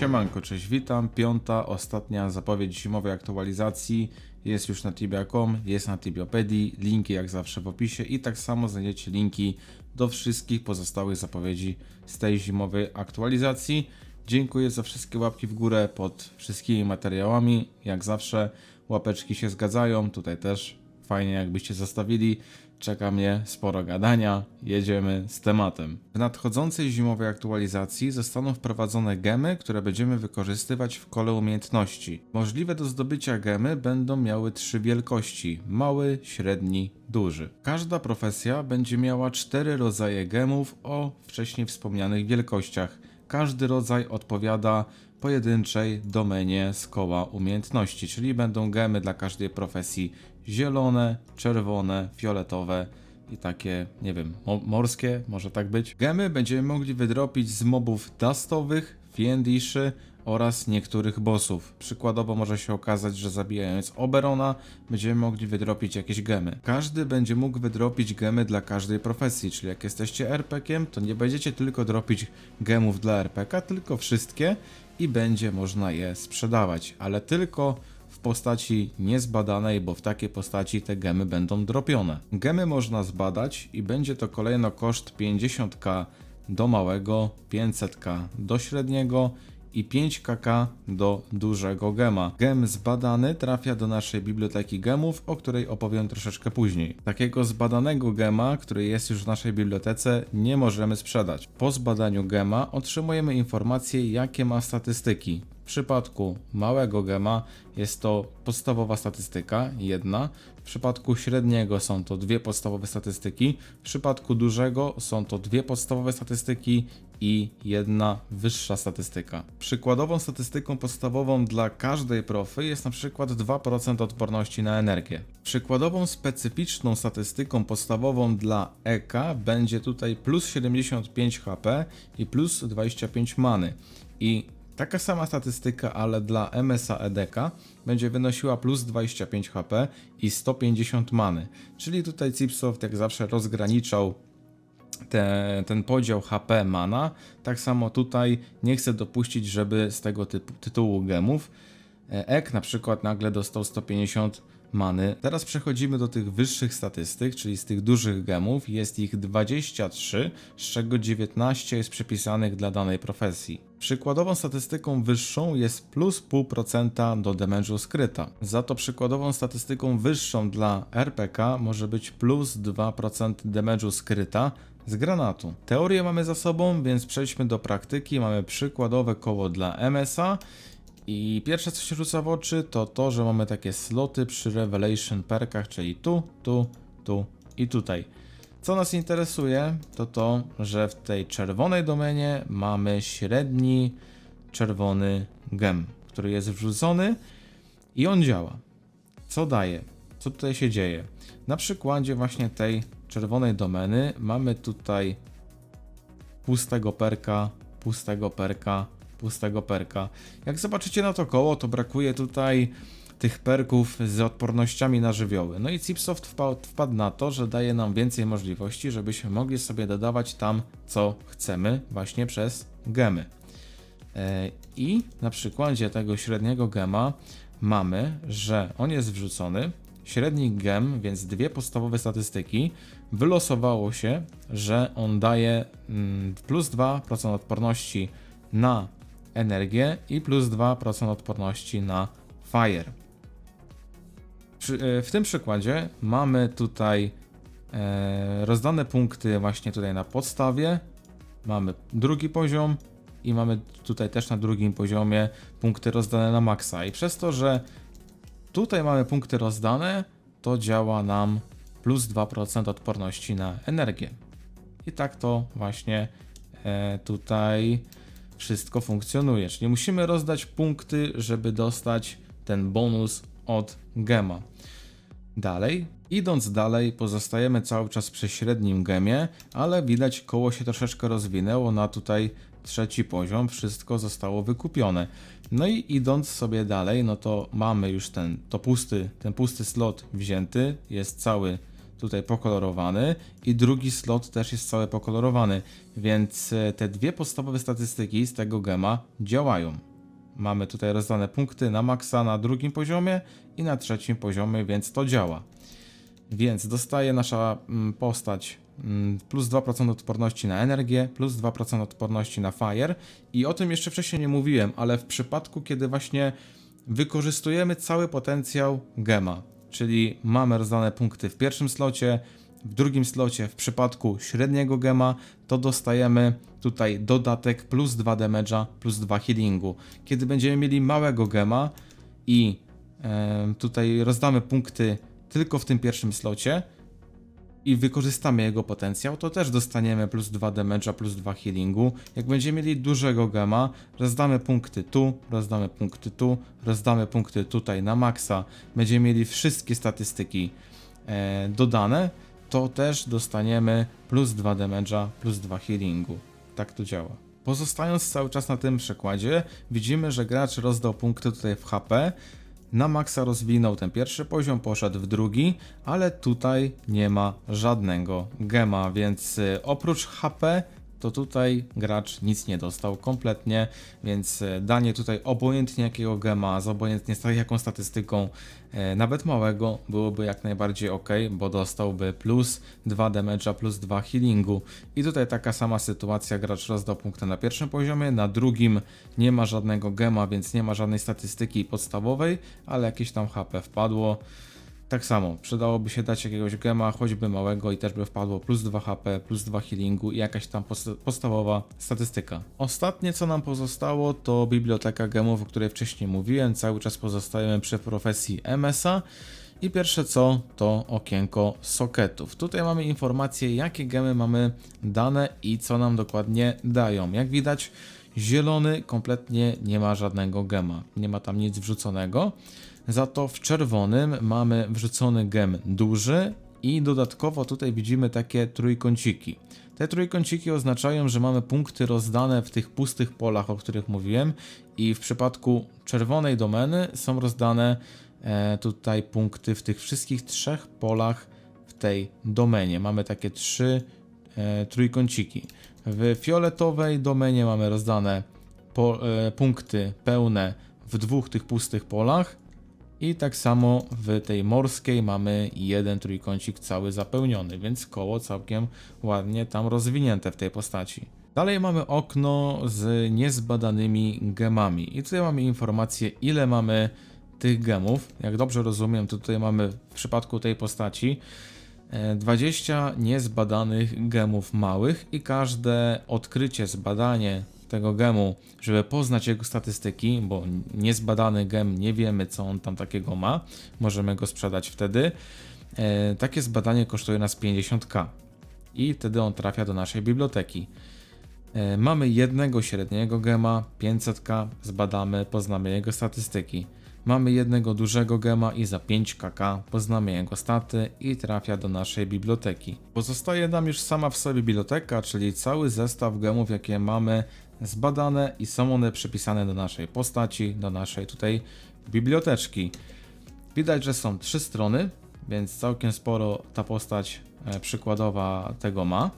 Siemanko, cześć, witam. Piąta, ostatnia zapowiedź zimowej aktualizacji jest już na tibia.com, jest na Tibiopedii, linki jak zawsze w opisie i tak samo znajdziecie linki do wszystkich pozostałych zapowiedzi z tej zimowej aktualizacji. Dziękuję za wszystkie łapki w górę pod wszystkimi materiałami. Jak zawsze łapeczki się zgadzają, tutaj też fajnie jakbyście zostawili. Czeka mnie sporo gadania, jedziemy z tematem. W nadchodzącej zimowej aktualizacji zostaną wprowadzone gemy, które będziemy wykorzystywać w kole umiejętności. Możliwe do zdobycia gemy będą miały trzy wielkości: mały, średni, duży. Każda profesja będzie miała cztery rodzaje gemów o wcześniej wspomnianych wielkościach. Każdy rodzaj odpowiada pojedynczej domenie z koła umiejętności, czyli będą gemy dla każdej profesji zielone, czerwone, fioletowe i takie, nie wiem, mo- morskie, może tak być. Gemy będziemy mogli wydropić z mobów dustowych, fiendiszy oraz niektórych bossów. Przykładowo może się okazać, że zabijając Oberona będziemy mogli wydropić jakieś gemy. Każdy będzie mógł wydropić gemy dla każdej profesji, czyli jak jesteście RPG-iem, to nie będziecie tylko dropić gemów dla RPG, tylko wszystkie i będzie można je sprzedawać, ale tylko postaci niezbadanej, bo w takiej postaci te gemy będą dropione. Gemy można zbadać i będzie to kolejno koszt 50k do małego, 500k do średniego i 5kk do dużego gema. Gem zbadany trafia do naszej biblioteki gemów, o której opowiem troszeczkę później. Takiego zbadanego gema, który jest już w naszej bibliotece, nie możemy sprzedać. Po zbadaniu gema otrzymujemy informację, jakie ma statystyki. W przypadku małego gema jest to podstawowa statystyka, jedna. W przypadku średniego są to dwie podstawowe statystyki. W przypadku dużego są to dwie podstawowe statystyki i jedna wyższa statystyka. Przykładową statystyką podstawową dla każdej profy jest na przykład 2% odporności na energię. Przykładową specyficzną statystyką podstawową dla EK będzie tutaj plus 75 HP i plus 25 many. I Taka sama statystyka, ale dla MSA EDK będzie wynosiła plus 25 HP i 150 many. Czyli tutaj Cipsoft jak zawsze rozgraniczał te, ten podział HP mana. Tak samo tutaj nie chcę dopuścić, żeby z tego typu, tytułu gemów e, Ek na przykład nagle dostał 150 many. Teraz przechodzimy do tych wyższych statystyk, czyli z tych dużych gemów. Jest ich 23, z czego 19 jest przypisanych dla danej profesji. Przykładową statystyką wyższą jest plus 0,5% do damage'u skryta. Za to przykładową statystyką wyższą dla RPK może być plus 2% damage'u skryta z granatu. Teorię mamy za sobą, więc przejdźmy do praktyki. Mamy przykładowe koło dla MSA i pierwsze co się rzuca w oczy to to, że mamy takie sloty przy Revelation perkach, czyli tu, tu, tu i tutaj. Co nas interesuje to to, że w tej czerwonej domenie mamy średni czerwony gem, który jest wrzucony i on działa. Co daje? Co tutaj się dzieje? Na przykładzie właśnie tej czerwonej domeny mamy tutaj pustego perka, pustego perka, pustego perka. Jak zobaczycie na to koło, to brakuje tutaj tych perków z odpornościami na żywioły. No i Cipsoft wpadł, na to, że daje nam więcej możliwości, żebyśmy mogli sobie dodawać tam co chcemy właśnie przez gemy. E, I na przykładzie tego średniego gema mamy, że on jest wrzucony, średni gem, więc dwie podstawowe statystyki, wylosowało się, że on daje mm, plus 2% odporności na energię i plus 2% odporności na fire. E, w tym przykładzie mamy tutaj e, rozdane punkty właśnie tutaj na podstawie, mamy drugi poziom i mamy tutaj też na drugim poziomie punkty rozdane na maksa i przez to, że tutaj mamy punkty rozdane, to działa nam plus 2% odporności na energię. I tak to właśnie e, tutaj wszystko funkcjonuje. Czyli musimy rozdać punkty, żeby dostać ten bonus od gema. Dalej, idąc dalej, pozostajemy cały czas przy średnim gemie, ale widać koło się troszeczkę rozwinęło na tutaj trzeci poziom, wszystko zostało wykupione. No i idąc sobie dalej, no to mamy już ten, to pusty, ten pusty slot wzięty, jest cały tutaj pokolorowany i drugi slot też jest cały pokolorowany, więc e, te dwie podstawowe statystyki z tego gema działają. Mamy tutaj rozdane punkty na maksa na drugim poziomie i na trzecim poziomie, więc to działa. Więc dostaje nasza mm, postać mm, plus 2% odporności na energię, plus 2% odporności na fire. I o tym jeszcze wcześniej nie mówiłem, ale w przypadku, kiedy właśnie wykorzystujemy cały potencjał gema, czyli mamy rozdane punkty w pierwszym slocie, w drugim slocie w przypadku średniego gema, to dostajemy tutaj dodatek plus 2 damage'a, plus 2 healingu. Kiedy będziemy mieli małego gema i em, tutaj rozdamy punkty tylko w tym pierwszym slocie i wykorzystamy jego potencjał, to też dostaniemy plus 2 damage'a, plus 2 healingu. Jak będziemy mieli dużego gema, rozdamy punkty tu, rozdamy punkty tu, rozdamy punkty tutaj na maksa, będziemy mieli wszystkie statystyki e, dodane, to też dostaniemy plus 2 damage'a, plus 2 healingu. Tak to działa. Pozostając cały czas na tym przykładzie, widzimy, że gracz rozdał punkty tutaj w HP, na maksa rozwinął ten pierwszy poziom, poszedł w drugi, ale tutaj nie ma żadnego gema, więc y, oprócz HP to tutaj gracz nic nie dostał kompletnie, więc y, danie tutaj obojętnie jakiego gema, z obojętnie z jaką statystyką, e, nawet małego, byłoby jak najbardziej ok, bo dostałby plus 2 damage'a, plus 2 healingu. I tutaj taka sama sytuacja, gracz rozdał punkty na pierwszym poziomie, na drugim nie ma żadnego gema, więc nie ma żadnej statystyki podstawowej, ale jakieś tam HP wpadło. Tak samo, przydałoby się dać jakiegoś gema, choćby małego i też by wpadło plus 2 HP, plus 2 healingu i jakaś tam podstawowa statystyka. Ostatnie co nam pozostało to biblioteka gemów, o której wcześniej mówiłem, cały czas pozostajemy przy profesji MSA. I pierwsze co to okienko socketów. Tutaj mamy informacje jakie gemy mamy dane i co nam dokładnie dają. Jak widać zielony kompletnie nie ma żadnego gema, nie ma tam nic wrzuconego. Za to w czerwonym mamy wrzucony gem duży i dodatkowo tutaj widzimy takie trójkąciki. Te trójkąciki oznaczają, że mamy punkty rozdane w tych pustych polach, o których mówiłem i w przypadku czerwonej domeny są rozdane e, tutaj punkty w tych wszystkich trzech polach w tej domenie. Mamy takie trzy e, trójkąciki. W fioletowej domenie mamy rozdane po, e, punkty pełne w dwóch tych pustych polach i tak samo w tej morskiej mamy jeden trójkącik cały zapełniony, więc koło całkiem ładnie tam rozwinięte w tej postaci. Dalej mamy okno z niezbadanymi gemami i tutaj mamy informację ile mamy tych gemów. Jak dobrze rozumiem, to tutaj mamy w przypadku tej postaci e, 20 niezbadanych gemów małych i każde odkrycie, zbadanie tego gemu, żeby poznać jego statystyki, bo niezbadany gem nie wiemy co on tam takiego ma, możemy go sprzedać wtedy. E, takie zbadanie kosztuje nas 50k i wtedy on trafia do naszej biblioteki. E, mamy jednego średniego gema, 500k, zbadamy, poznamy jego statystyki. Mamy jednego dużego gema i za 5kk poznamy jego staty i trafia do naszej biblioteki. Pozostaje nam już sama w sobie biblioteka, czyli cały zestaw gemów, jakie mamy zbadane i są one przypisane do naszej postaci, do naszej tutaj biblioteczki. Widać, że są trzy strony, więc całkiem sporo ta postać e, przykładowa tego ma.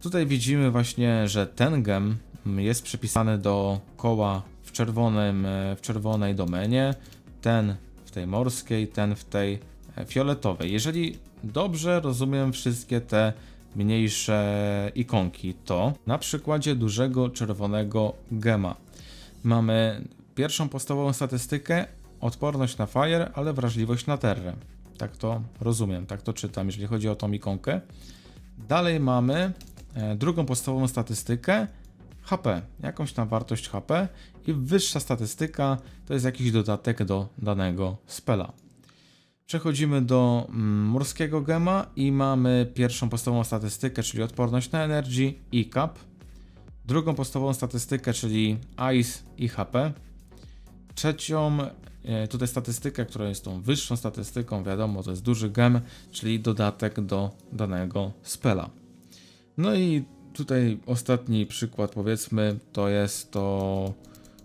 Tutaj widzimy właśnie, że ten gem jest przypisany do koła w, czerwonym, e, w czerwonej domenie, ten w tej morskiej, ten w tej e, fioletowej. Jeżeli dobrze rozumiem wszystkie te mniejsze ikonki, to na przykładzie dużego czerwonego gema mamy pierwszą podstawową statystykę odporność na fire, ale wrażliwość na terrę. Tak to rozumiem, tak to czytam, jeżeli chodzi o tą ikonkę. Dalej mamy e, drugą podstawową statystykę HP, jakąś tam wartość HP i wyższa statystyka to jest jakiś dodatek do danego spela. Przechodzimy do mm, morskiego gema i mamy pierwszą podstawową statystykę, czyli odporność na energii i cap. Drugą podstawową statystykę, czyli ice i HP. Trzecią e, tutaj statystykę, która jest tą wyższą statystyką, wiadomo, to jest duży gem, czyli dodatek do danego spela. No i tutaj ostatni przykład, powiedzmy, to jest to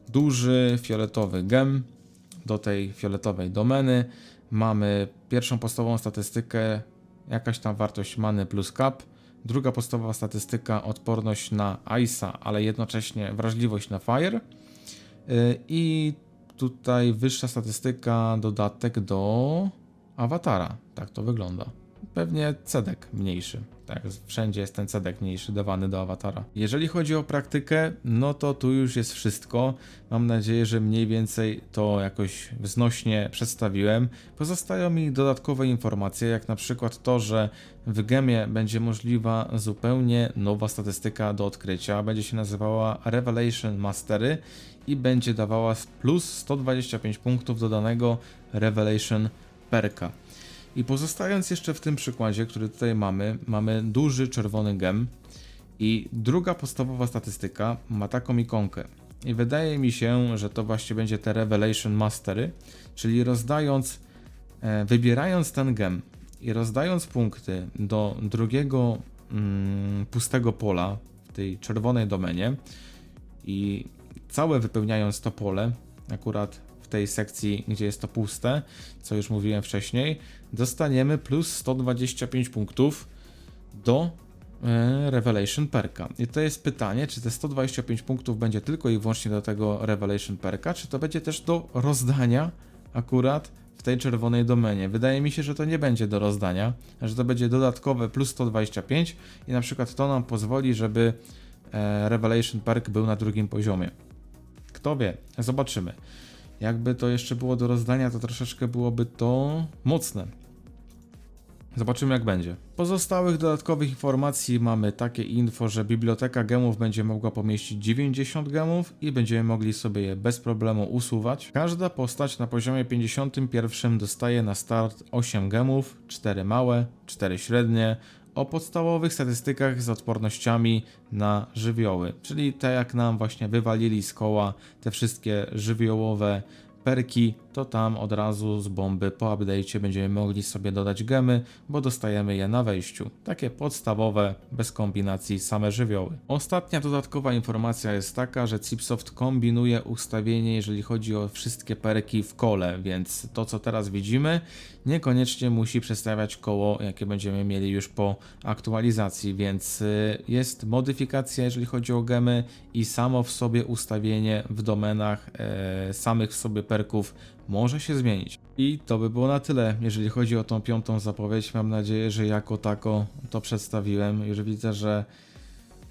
duży fioletowy gem do tej fioletowej domeny. Mamy pierwszą podstawową statystykę, jakaś tam wartość many plus cap. Druga podstawowa statystyka odporność na Ice'a, ale jednocześnie wrażliwość na Fire. Y, I tutaj wyższa statystyka, dodatek do awatara. Tak to wygląda. Pewnie cedek mniejszy. Tak, wszędzie jest ten cedek mniejszy dawany do awatara. Jeżeli chodzi o praktykę, no to tu już jest wszystko. Mam nadzieję, że mniej więcej to jakoś znośnie przedstawiłem. Pozostają mi dodatkowe informacje, jak na przykład to, że w gemie będzie możliwa zupełnie nowa statystyka do odkrycia. Będzie się nazywała Revelation Mastery i będzie dawała plus 125 punktów do danego Revelation Perka. I pozostając jeszcze w tym przykładzie, który tutaj mamy, mamy duży czerwony gem i druga podstawowa statystyka ma taką ikonkę. I wydaje mi się, że to właśnie będzie te Revelation Mastery, czyli rozdając, e, wybierając ten gem i rozdając punkty do drugiego mm, pustego pola w tej czerwonej domenie i całe wypełniając to pole, akurat tej sekcji, gdzie jest to puste, co już mówiłem wcześniej, dostaniemy plus 125 punktów do e, Revelation Perka. I to jest pytanie, czy te 125 punktów będzie tylko i wyłącznie do tego Revelation Perka, czy to będzie też do rozdania akurat w tej czerwonej domenie. Wydaje mi się, że to nie będzie do rozdania, że to będzie dodatkowe plus 125 i na przykład to nam pozwoli, żeby e, Revelation Perk był na drugim poziomie. Kto wie, zobaczymy. Jakby to jeszcze było do rozdania, to troszeczkę byłoby to mocne. Zobaczymy jak będzie. Pozostałych dodatkowych informacji mamy takie info, że biblioteka gemów będzie mogła pomieścić 90 gemów i będziemy mogli sobie je bez problemu usuwać. Każda postać na poziomie 51 dostaje na start 8 gemów, 4 małe, 4 średnie, o podstawowych statystykach z odpornościami na żywioły, czyli te jak nam właśnie wywalili z koła te wszystkie żywiołowe perki, to tam od razu z bomby po update'cie będziemy mogli sobie dodać gemy, bo dostajemy je na wejściu. Takie podstawowe, bez kombinacji, same żywioły. Ostatnia dodatkowa informacja jest taka, że Cipsoft kombinuje ustawienie, jeżeli chodzi o wszystkie perki w kole, więc to co teraz widzimy, niekoniecznie musi przedstawiać koło, jakie będziemy mieli już po aktualizacji, więc y, jest modyfikacja, jeżeli chodzi o gemy i samo w sobie ustawienie w domenach e, samych w sobie perków może się zmienić. I to by było na tyle, jeżeli chodzi o tą piątą zapowiedź. Mam nadzieję, że jako tako to przedstawiłem. Już widzę, że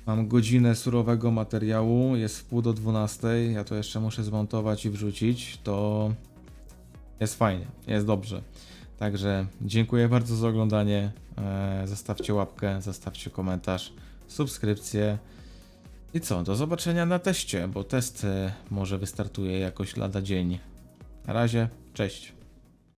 mam godzinę surowego materiału, jest w pół do 12. Ja to jeszcze muszę zmontować i wrzucić. To jest fajnie, jest dobrze. Także dziękuję bardzo za oglądanie. E, Zostawcie łapkę, zostawcie komentarz, subskrypcję. I co, do zobaczenia na teście, bo test e, może wystartuje jakoś lada dzień. Na razie, cześć.